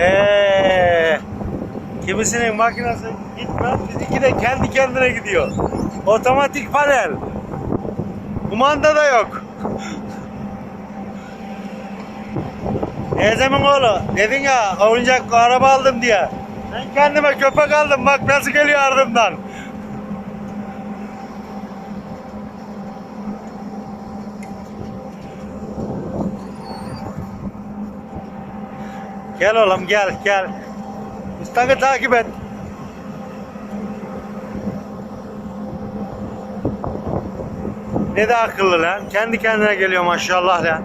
Eee kimisinin makinesi gitmez, bizimki de kendi kendine gidiyor. Otomatik panel. Kumanda da yok. Teyzemin oğlu dedin ya oyuncak araba aldım diye. Ben kendime köpek aldım bak nasıl geliyor ardımdan. Gel oğlum gel gel. Mustafa'yı takip et. Ne de akıllı lan. Kendi kendine geliyor maşallah lan.